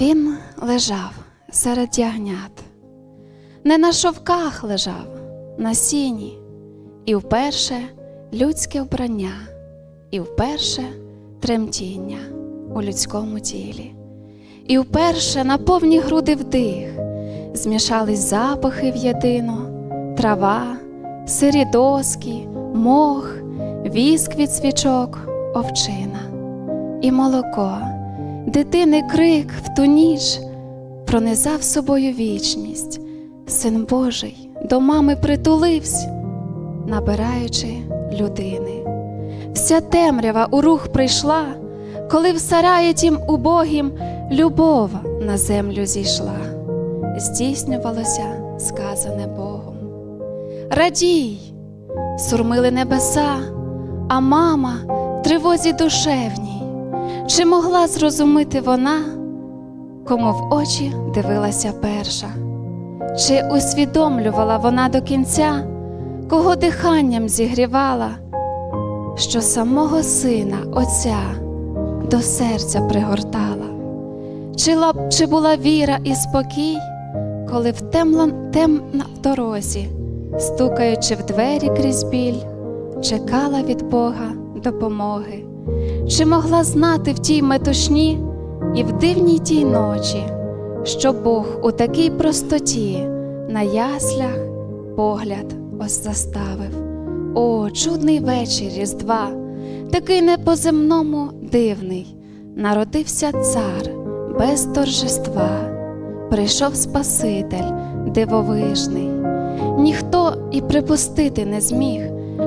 Він лежав серед ягнят, не на шовках лежав, на сіні, і вперше людське вбрання, і вперше тремтіння у людському тілі, і вперше на повні груди вдих змішались запахи в єдино, трава, сирі доски, мох, віск від свічок, овчина і молоко, дитини крик в ту ніч пронизав собою вічність. Син Божий до мами притулився, набираючи людини. Вся темрява у рух прийшла, коли в сараї тім убогім любов на землю зійшла, здійснювалося сказане Богом. Радій, сурмили небеса, а мама в тривозі душевній. Чи могла зрозуміти вона, кому в очі дивилася перша? Чи усвідомлювала вона до кінця, кого диханням зігрівала, що самого сина Отця до серця пригортала? Чи, ла- чи була віра і спокій, коли в темла, темна в дорозі, стукаючи в двері крізь біль, чекала від Бога допомоги? Чи могла знати в тій метушні і в дивній тій ночі, що Бог у такій простоті на яслях погляд ось заставив? О, чудний вечір Різдва, такий не по-земному дивний, народився цар без торжества, прийшов Спаситель дивовижний. Ніхто і припустити не зміг,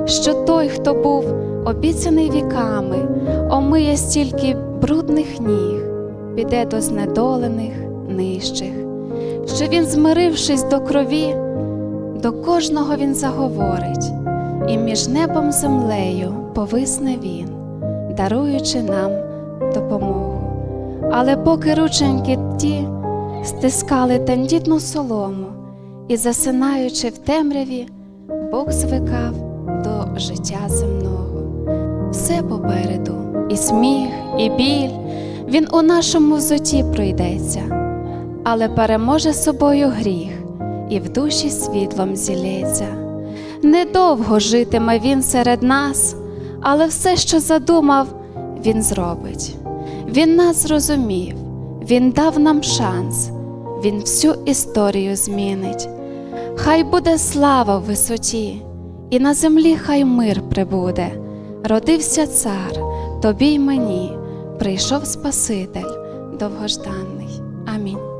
що той, хто був обіцяний віками, омиє стільки брудних ніг, піде до знедолених, нижчих, що він, змирившись до крові, до кожного він заговорить, і між небом землею повисне він, даруючи нам допомогу. Але поки рученьки ті стискали тендітну солому і, засинаючи в темряві, Бог звикав до життя земного. Все попереду, і сміх, і біль, він у нашому взоті пройдеться, але переможе собою гріх і в душі світлом зілється. Недовго житиме він серед нас, але все, що задумав, він зробить. Він нас зрозумів, він дав нам шанс, він всю історію змінить. Хай буде слава в висоті, і на землі хай мир прибуде. Родився цар, тобі й мені, прийшов Спаситель довгожданний. Амінь.